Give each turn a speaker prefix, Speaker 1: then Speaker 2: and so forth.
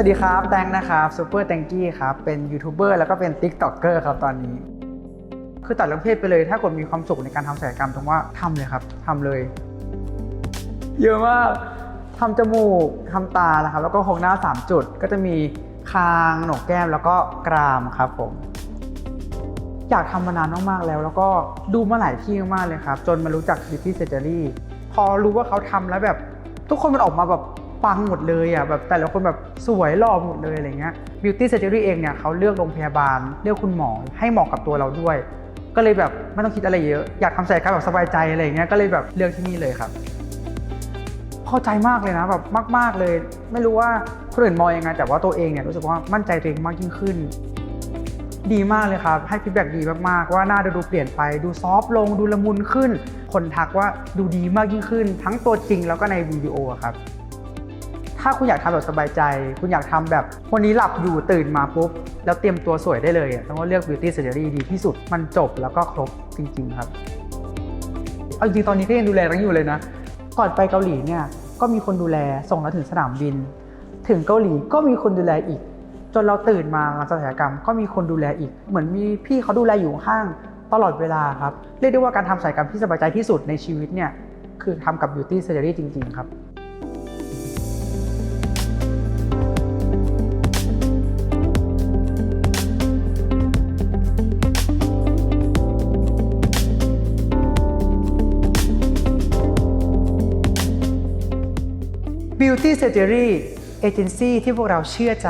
Speaker 1: วัสดีครับ แตงนะครับซูเปอร์แตงกี้ครับ เป็นยูทูบเบอร์แล้วก็เป็นติ๊กต็อกเกอร์ครับตอนนี้ คือตัดเรื่องเพศไปเลย ถ้ากดมีความสุขในการทำศัลยกรรมตรงว่าทำเลยครับทำเลย เยอะมากทำจมูกทำตานะครับ แล้วก็โครงหน้า 3 จุด ก็จะมีคางโหนกแก้มแล้วก็กรามครับผม อยากทำมานานมากๆแล้ว แล้วก็ดูมาหลายที่มากเลยครับ จนมารู้จัก Beauty Surgery พอรู้ว่าเขาทำแล้วแบบ ทุกคนมันออกมาแบบ ปังหมดเลยอะแบบแต่ละคนแบบสวยหล่อหมดเลยอะไรเงี้ย Beauty Surgery เองเนี่ยเขาเลือกโรงพยาบาล เลือกคุณหมอให้เหมาะกับตัวเราด้วย ก็เลยแบบไม่ต้องคิดอะไรเยอะ อยากทำศัลยกรรมแบบสบายใจอะไรเงี้ยก็เลยแบบเลือกที่นี่เลยครับพอใจมากเลยนะแบบมาก ๆเลย ไม่รู้ว่าคนอื่นมองยังไงแต่ว่าตัวเองเนี่ยรู้สึกว่ามั่นใจตัวเองมากยิ่งขึ้น ดีมากเลยครับ ให้ฟีดแบ็ดีมากๆ ว่าหน้าดูดูเปลี่ยนไปดูซอฟลงดูละมุนขึ้น คนทักว่าดูดีมากยิ่งขึ้น ทั้งตัวจริงแล้วก็ในวิดีโอครับ ถ้าคุณอยากทำแบบสบายใจ คุณอยากทำแบบวันนี้หลับอยู่ตื่นมาปุ๊บ แล้วเตรียมตัวสวยได้เลยอะต้องว่าเลือก Beauty Surgery ดีที่สุดมันจบแล้วก็ครบจริง ๆ ครับเอาจริงตอนนี้ก็ยังดูแลตั้งอยู่เลยนะ ก่อนไปเกาหลีเนี่ยก็มีคนดูแลส่งเราถึงสนามบิน ถึงเกาหลีก็มีคนดูแลอีก จนเราตื่นมาหลังศัลยกรรมก็มีคนดูแลอีก เหมือนมีพี่เขาดูแลอยู่ข้างตลอดเวลาครับ เรียกได้ว่าการทำศัลยกรรมที่สบายใจที่สุดในชีวิตเนี่ยคือทำกับ Beauty Surgery จริง ๆ ครับ Beauty Surgery เอเจนซี่ที่พวกเราเชื่อใจ